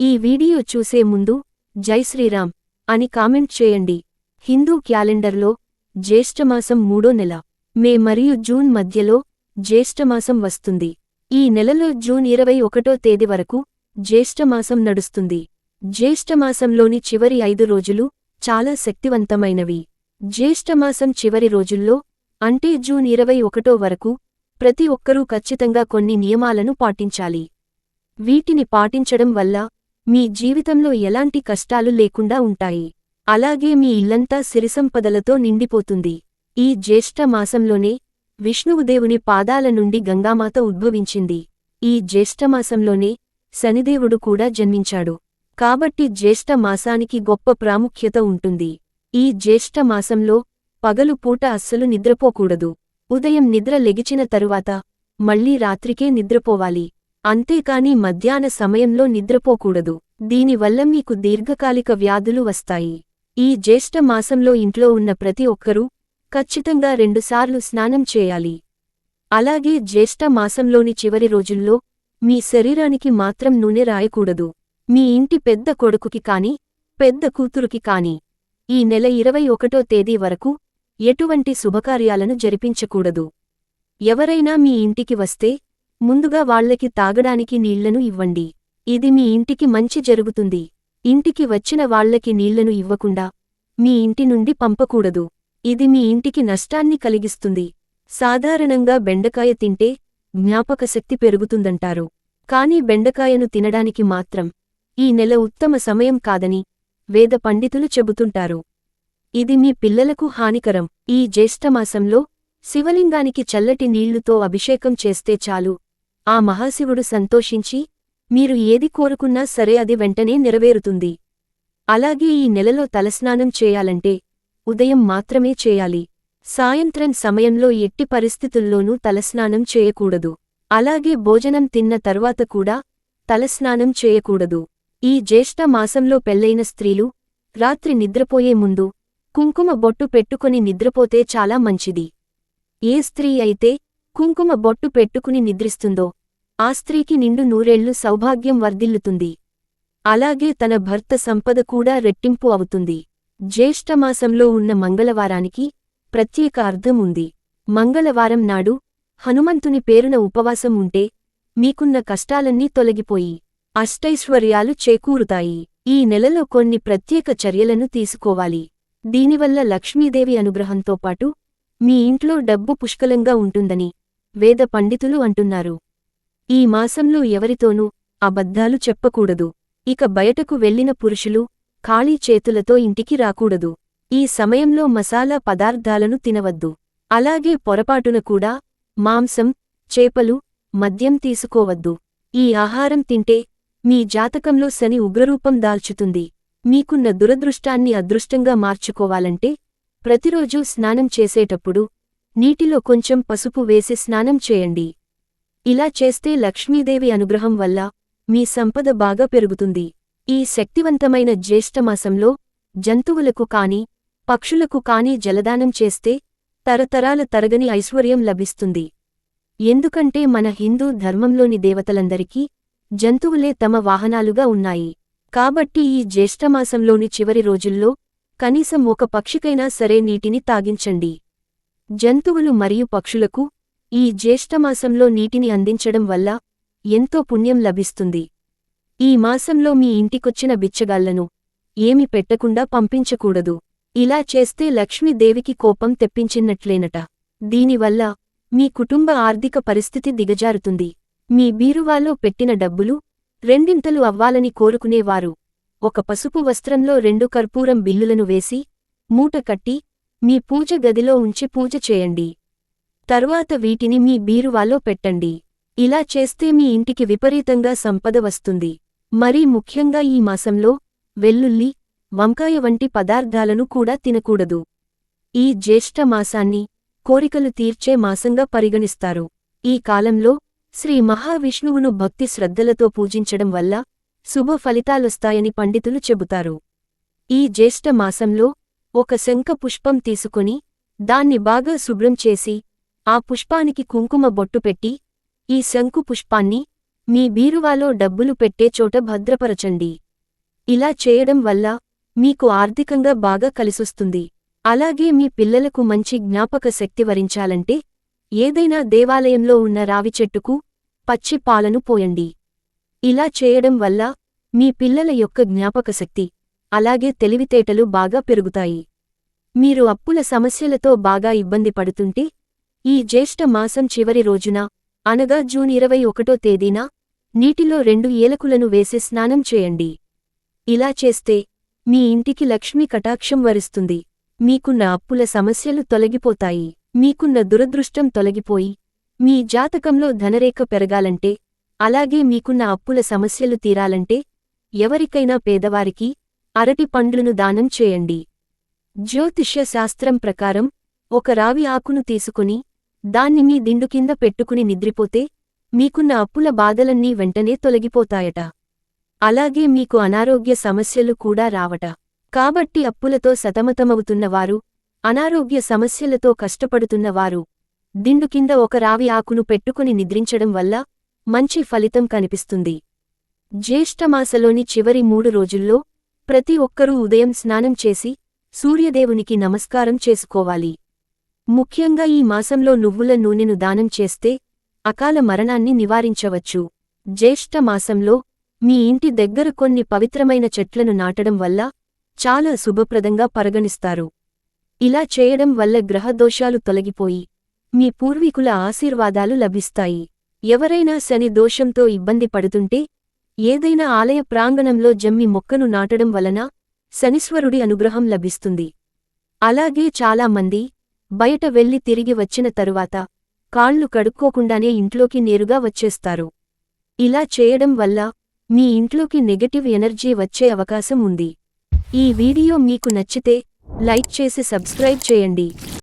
ఈ వీడియో చూసే ముందు జై శ్రీరామ్ అని కామెంట్ చేయండి. హిందూ క్యాలెండర్లో జ్యేష్ఠమాసం మూడో నెల మే మరియు జూన్ మధ్యలో జ్యేష్ఠమాసం వస్తుంది. ఈ నెలలో జూన్ ఇరవై ఒకటో తేదీ వరకు జ్యేష్ఠమాసం నడుస్తుంది. జ్యేష్ఠమాసంలోని చివరి ఐదు రోజులు చాలా శక్తివంతమైనవి. జ్యేష్ఠమాసం చివరి రోజుల్లో అంటే జూన్ ఇరవై ఒకటో వరకు ప్రతి ఒక్కరూ ఖచ్చితంగా కొన్ని నియమాలను పాటించాలి. వీటిని పాటించడం వల్ల మీ జీవితంలో ఎలాంటి కష్టాలు లేకుండా ఉంటాయి. అలాగే మీ ఇల్లంతా సిరిసంపదలతో నిండిపోతుంది. ఈ జ్యేష్ఠ మాసంలోనే విష్ణువుదేవుని పాదాల నుండి గంగామాత ఉద్భవించింది. ఈ జ్యేష్ఠమాసంలోనే శనిదేవుడు కూడా జన్మించాడు. కాబట్టి జ్యేష్ఠ మాసానికి గొప్ప ప్రాముఖ్యత ఉంటుంది. ఈ జ్యేష్ఠ మాసంలో పగలు పూట అస్సలు నిద్రపోకూడదు. ఉదయం నిద్ర లెగిచిన తరువాత మళ్ళీ రాత్రికే నిద్రపోవాలి. అంతేకాని మధ్యాహ్న సమయంలో నిద్రపోకూడదు. దీనివల్ల మీకు దీర్ఘకాలిక వ్యాధులు వస్తాయి. ఈ జ్యేష్ఠ మాసంలో ఇంట్లో ఉన్న ప్రతి ఒక్కరూ ఖచ్చితంగా రెండుసార్లు స్నానం చేయాలి. అలాగే జ్యేష్ఠ మాసంలోని చివరి రోజుల్లో మీ శరీరానికి మాత్రం నూనె రాయకూడదు. మీ ఇంటి పెద్ద కొడుకుకి కాని పెద్ద కూతురుకి కాని ఈ నెల ఇరవై ఒకటో తేదీ వరకు ఎటువంటి శుభకార్యాలను జరిపించకూడదు. ఎవరైనా మీ ఇంటికి వస్తే ముందుగా వాళ్ళకి తాగడానికి నీళ్ళను ఇవ్వండి. ఇది మీ ఇంటికి మంచి జరుగుతుంది. ఇంటికి వచ్చిన వాళ్ళకి నీళ్ళను ఇవ్వకుండా మీ ఇంటి నుండి పంపకూడదు. ఇది మీ ఇంటికి నష్టాన్ని కలిగిస్తుంది. సాధారణంగా బెండకాయ తింటే జ్ఞాపకశక్తి పెరుగుతుందంటారు. కాని బెండకాయను తినడానికి మాత్రం ఈ నెల ఉత్తమ సమయం కాదని వేద పండితులు చెబుతుంటారు. ఇది మీ పిల్లలకు హానికరం. ఈ జ్యేష్ఠమాసంలో శివలింగానికి చల్లటి నీళ్ళుతో అభిషేకం చేస్తే చాలు. ఆ మహాశివుడు సంతోషించి మీరు ఏది కోరుకున్నా సరే అది వెంటనే నెరవేరుతుంది. అలాగే ఈ నెలలో తలస్నానం చేయాలంటే ఉదయం మాత్రమే చేయాలి. సాయంత్రం సమయంలో ఎట్టి పరిస్థితుల్లోనూ తలస్నానం చేయకూడదు. అలాగే భోజనం తిన్న తర్వాత కూడా తలస్నానం చేయకూడదు. ఈ జ్యేష్ఠ మాసంలో పెళ్ళైన స్త్రీలు రాత్రి నిద్రపోయే ముందు కుంకుమ బొట్టు పెట్టుకుని నిద్రపోతే చాలా మంచిది. ఏ స్త్రీ అయితే కుంకుమ బొట్టు పెట్టుకుని నిద్రిస్తుందో ఆ స్త్రీకి నిండు నూరేళ్ళు సౌభాగ్యం వర్ధిల్లుతుంది. అలాగే తన భర్త సంపద కూడా రెట్టింపు అవుతుంది. జ్యేష్ఠమాసంలో ఉన్న మంగళవారానికి ప్రత్యేక అర్థం ఉంది. మంగళవారం నాడు హనుమంతుని పేరున ఉపవాసం ఉంటే మీకున్న కష్టాలన్నీ తొలగిపోయి అష్టైశ్వర్యాలు చేకూరుతాయి. ఈ నెలలో కొన్ని ప్రత్యేక చర్యలను తీసుకోవాలి. దీనివల్ల లక్ష్మీదేవి అనుగ్రహంతో పాటు మీ ఇంట్లో డబ్బు పుష్కలంగా ఉంటుందని వేద పండితులు అంటున్నారు. ఈ మాసంలో ఎవరితోనూ అబద్ధాలు చెప్పకూడదు. ఇక బయటకు వెళ్ళిన పురుషులు ఖాళీ చేతులతో ఇంటికి రాకూడదు. ఈ సమయంలో మసాలా పదార్థాలను తినవద్దు. అలాగే పొరపాటున కూడా మాంసం చేపలు మద్యం తీసుకోవద్దు. ఈ ఆహారం తింటే మీ జాతకంలో శని ఉగ్రరూపం దాల్చుతుంది. మీకున్న దురదృష్టాన్ని అదృష్టంగా మార్చుకోవాలంటే ప్రతిరోజూ స్నానం చేసేటప్పుడు నీటిలో కొంచెం పసుపు వేసి స్నానం చేయండి. ఇలా చేస్తే లక్ష్మీదేవి అనుగ్రహం వల్ల మీ సంపద బాగా పెరుగుతుంది. ఈ శక్తివంతమైన జ్యేష్ఠమాసంలో జంతువులకు కాని పక్షులకు కాని జలదానం చేస్తే తరతరాల తరగని ఐశ్వర్యం లభిస్తుంది. ఎందుకంటే మన హిందూ ధర్మంలోని దేవతలందరికీ జంతువులే తమ వాహనాలుగా ఉన్నాయి. కాబట్టి ఈ జ్యేష్ఠమాసంలోని చివరి రోజుల్లో కనీసం ఒక పక్షికైనా సరే నీటిని తాగించండి. జంతువులు మరియు పక్షులకు ఈ జ్యేష్ఠమాసంలో నీటిని అందించడం వల్ల ఎంతో పుణ్యం లభిస్తుంది. ఈ మాసంలో మీ ఇంటికొచ్చిన బిచ్చగాళ్ళను ఏమి పెట్టకుండా పంపించకూడదు. ఇలా చేస్తే లక్ష్మీదేవికి కోపం తెప్పించినట్లేనట. దీనివల్ల మీ కుటుంబ ఆర్థిక పరిస్థితి దిగజారుతుంది. మీ బీరువాలో పెట్టిన డబ్బులు రెండింతలు అవ్వాలని కోరుకునేవారు. ఒక పసుపు వస్త్రంలో రెండు కర్పూరం బిల్లులను వేసి మూట కట్టి మీ పూజ గదిలో ఉంచి పూజ చేయండి. తరువాత వీటిని మీ బీరువాలో పెట్టండి. ఇలా చేస్తే మీ ఇంటికి విపరీతంగా సంపద వస్తుంది. మరీ ముఖ్యంగా ఈ మాసంలో వెల్లుల్లి వంకాయ వంటి పదార్థాలను కూడా తినకూడదు. ఈ జ్యేష్ఠ మాసాన్ని కోరికలు తీర్చే మాసంగా పరిగణిస్తారు. ఈ కాలంలో శ్రీ మహావిష్ణువును భక్తి శ్రద్ధలతో పూజించడం వల్ల శుభ ఫలితాలొస్తాయని పండితులు చెబుతారు. ఈ జ్యేష్ఠ మాసంలో ఒక శంఖ పుష్పం తీసుకొని దాన్ని బాగా శుభ్రం చేసి ఆ పుష్పానికి కుంకుమ బొట్టు పెట్టి ఈ శంకు పుష్పాన్ని మీ బీరువాలో డబ్బులు పెట్టే చోట భద్రపరచండి. ఇలా చేయడం వల్ల మీకు ఆర్థికంగా బాగా కలిసొస్తుంది. అలాగే మీ పిల్లలకు మంచి జ్ఞాపక శక్తి వరించాలంటే ఏదైనా దేవాలయంలో ఉన్న రావి చెట్టుకు పచ్చి పాలను పోయండి. ఇలా చేయడం వల్ల మీ పిల్లల యొక్క జ్ఞాపకశక్తి అలాగే తెలివితేటలు బాగా పెరుగుతాయి. మీరు అప్పుల సమస్యలతో బాగా ఇబ్బంది పడుతుంటే ఈ జ్యేష్ఠ మాసం చివరి రోజున అనగా జూన్ ఇరవై ఒకటో తేదీన నీటిలో రెండు ఏలకులను వేసి స్నానం చేయండి. ఇలా చేస్తే మీ ఇంటికి లక్ష్మీ కటాక్షం వరిస్తుంది. మీకున్న అప్పుల సమస్యలు తొలగిపోతాయి. మీకున్న దురదృష్టం తొలగిపోయి మీ జాతకంలో ధనరేఖ పెరగాలంటే అలాగే మీకున్న అప్పుల సమస్యలు తీరాలంటే ఎవరికైనా పేదవారికి అరటి పండ్లను దానం చేయండి. జ్యోతిష్య శాస్త్రం ప్రకారం ఒక రావి ఆకును తీసుకుని దాన్ని మీ దిండు కింద పెట్టుకుని నిద్రిపోతే మీకున్న అప్పుల బాధలన్నీ వెంటనే తొలగిపోతాయట. అలాగే మీకు అనారోగ్య సమస్యలు కూడా రావట. కాబట్టి అప్పులతో సతమతమవుతున్నవారు అనారోగ్య సమస్యలతో కష్టపడుతున్నవారు దిండు కింద ఒక రావి ఆకును పెట్టుకుని నిద్రించడం వల్ల మంచి ఫలితం కనిపిస్తుంది. జ్యేష్ఠమాసలోని చివరి మూడు రోజుల్లో ప్రతి ఒక్కరూ ఉదయం స్నానం చేసి సూర్యదేవునికి నమస్కారం చేసుకోవాలి. ముఖ్యంగా ఈ మాసంలో నువ్వుల నూనెను దానం చేస్తే అకాల మరణాన్ని నివారించవచ్చు. జ్యేష్ఠ మాసంలో మీ ఇంటి దగ్గర కొన్ని పవిత్రమైన చెట్లను నాటడం వల్ల చాలా శుభప్రదంగా పరిగణిస్తారు. ఇలా చేయడం వల్ల గ్రహదోషాలు తొలగిపోయి మీ పూర్వీకుల ఆశీర్వాదాలు లభిస్తాయి. ఎవరైనా శని దోషంతో ఇబ్బంది పడుతుంటే ఏదైనా ఆలయ ప్రాంగణంలో జమ్మి మొక్కను నాటడం వలన శనిశ్వరుడి అనుగ్రహం లభిస్తుంది. అలాగే చాలామంది బయట వెళ్ళి తిరిగి వచ్చిన తరువాత కాళ్ళు కడుక్కోకుండానే ఇంట్లోకి నేరుగా వచ్చేస్తారు. ఇలా చేయడం వల్ల మీ ఇంట్లోకి నెగటివ్ ఎనర్జీ వచ్చే అవకాశం ఉంది. ఈ వీడియో మీకు నచ్చితే లైక్ చేసి సబ్స్క్రైబ్ చేయండి.